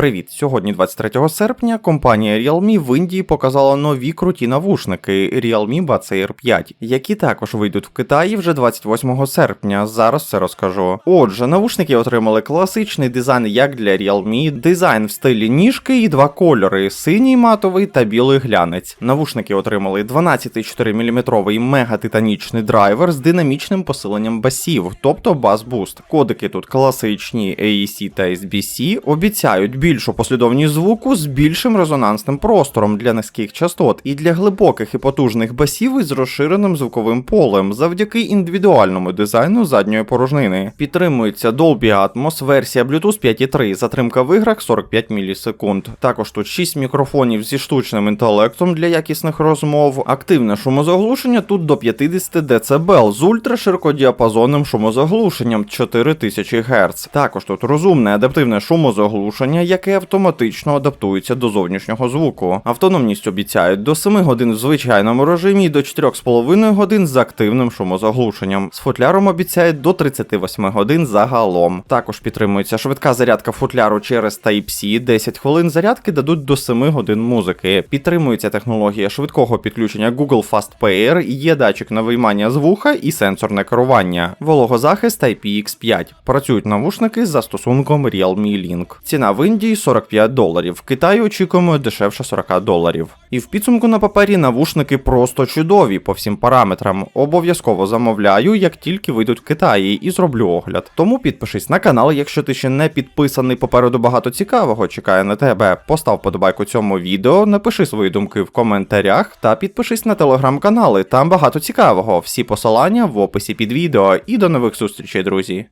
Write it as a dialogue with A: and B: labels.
A: Привіт! Сьогодні, 23 серпня, компанія Realme в Індії показала нові круті навушники Realme Buds Air 5, які також вийдуть в Китаї вже 28 серпня. Зараз все розкажу. Отже, навушники отримали класичний дизайн як для Realme, дизайн в стилі ніжки і два кольори: синій матовий та білий глянець. Навушники отримали 12,4 мм мегатитанічний драйвер з динамічним посиленням басів, тобто Boost. Кодики тут класичні AEC та SBC, обіцяють більшу послідовність звуку з більшим резонансним простором для низьких частот і для глибоких і потужних басів із розширеним звуковим полем завдяки індивідуальному дизайну задньої порожнини. Підтримується Dolby Atmos, версія Bluetooth 5.3, затримка в іграх 45 мілісекунд. Також тут 6 мікрофонів зі штучним інтелектом для якісних розмов, активне шумозаглушення тут до 50 дБ з ультраширокодіапазонним шумозаглушенням 4000 Гц. Також тут розумне адаптивне шумозаглушення, яке автоматично адаптується до зовнішнього звуку. Автономність обіцяють до 7 годин в звичайному режимі і до 4,5 годин з активним шумозаглушенням. З футляром обіцяють до 38 годин загалом. Також підтримується швидка зарядка футляру через Type-C, 10 хвилин зарядки дадуть до 7 годин музики. Підтримується технологія швидкого підключення Google Fast Pair, є датчик на виймання з і сенсорне керування. Вологозахист IPX5. Працюють навушники з застосунком Realme Link. Ціна в Індії 45 доларів. В Китаї очікуємо дешевше 40 доларів. І в підсумку на папері навушники просто чудові по всім параметрам. Обов'язково замовляю, як тільки вийдуть в Китаї, і зроблю огляд. Тому підпишись на канал, якщо ти ще не підписаний. Попереду багато цікавого чекає на тебе. Постав подобайку цьому відео, напиши свої думки в коментарях та підпишись на телеграм-канали. Там багато цікавого. Всі посилання в описі під відео. І до нових зустрічей, друзі.